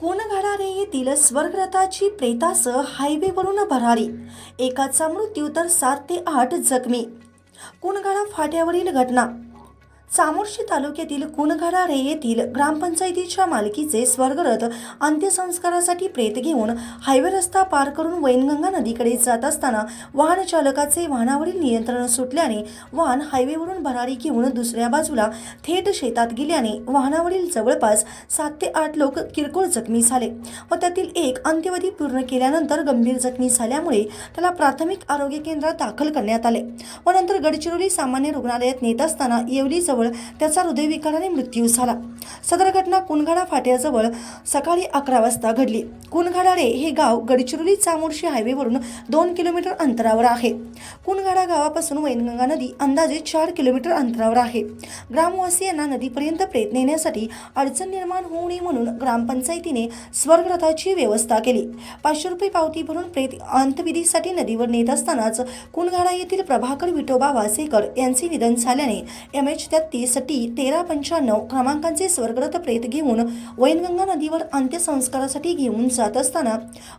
कोणघाडारे येथील स्वर्गरथाची प्रेतासह हायवेवरून भरारी? एकाचा मृत्यू तर सात ते आठ जखमी. कुणघडा फाट्यावरील घटना? चामोर्शी तालुक्यातील कुणघडारे येथील ग्रामपंचायतीच्या मालकीचे स्वर्गरथ अंत्यसंस्कारासाठी प्रेत घेऊन हायवे रस्ता पार करून वैनगंगा नदीकडे जात असताना वाहन चालकाचे वाहनावरील नियंत्रण सुटल्याने वाहन हायवेवरून भरारी घेऊन दुसऱ्या बाजूला थेट शेतात गेल्याने वाहनावरील जवळपास सात ते आठ लोक किरकोळ जखमी झाले व त्यातील एक अंत्यवधी पूर्ण केल्यानंतर गंभीर जखमी झाल्यामुळे त्याला प्राथमिक आरोग्य केंद्रात दाखल करण्यात आले व नंतर गडचिरोली सामान्य रुग्णालयात नेत असताना येवली जवळ त्याचा हृदयविकाराने मृत्यू झाला. सदर घटना कुनघाडा फाट्याजवळ सकाळी अकरा वाजता घडली. कुणगाडाळे हे गाव गडचिरोली चामोर्शी हायवेवरून दोन किलोमीटर अंतरावर आहे. कुनघाडा गावापासून वैनगंगा नदी अंदाजे चार किलोमीटर अंतरावर आहे. ग्रामवासियांना नदीपर्यंत प्रेत नेण्यासाठी अडचण निर्माण होऊ नये म्हणून ग्रामपंचायतीने स्वर्गरथाची व्यवस्था केली. पाचशे रुपये पावती भरून प्रेत अंतविधीसाठी नदीवर नेत असतानाच कुनघाडा येथील प्रभाकर विठोबा वासेकर यांचे निधन झाल्याने एम एच त्या टी तेरा पंच्याण्णव क्रमांकांचे स्वर्गरथ प्रेत घेऊन वैनगंगा नदीवर अंत्यसंस्कारासाठी घेऊन जात असताना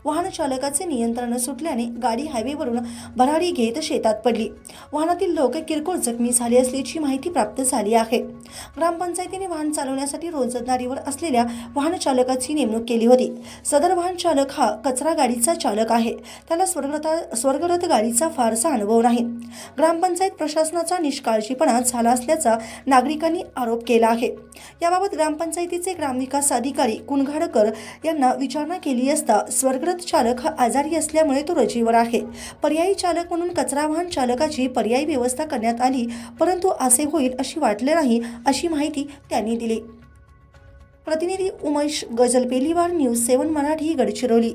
वाहन चालकाचे नियंत्रण सुटल्याने गाडी हायवेवरून भरारी घेत शेतात पडली. वाहनातील लोक किरकोळ जखमी झाले असल्याची माहिती प्राप्त झाली आहे. ग्रामपंचायतीने वाहन चालवण्यासाठी रोजंदारीवर असलेल्या वाहन चालकाची नेमणूक केली होती. सदर वाहन चालक हा कचरा गाडीचा चालक आहे. त्याला स्वर्गरथा स्वर्गरथ गाडीचा फारसा अनुभव नाही. ग्रामपंचायत प्रशासनाचा निष्काळजीपणा झाला असल्याचा नागरिकांनी आरोप केला आहे. याबाबत ग्रामपंचायतीचे ग्रामविकास अधिकारी कुणघाडकर यांना विचारणा केली असता स्वर्गरथ चालक हा आजारी असल्यामुळे तो रजेवर आहे. पर्यायी चालक म्हणून कचरा वाहन चालकाची पर्यायी व्यवस्था करण्यात आली परंतु असे होईल अशी वाटले नाही अशी माहिती त्यांनी दिली. प्रतिनिधी उमेश गजल पेलीवार न्यूज सेवन मराठी गडचिरोली.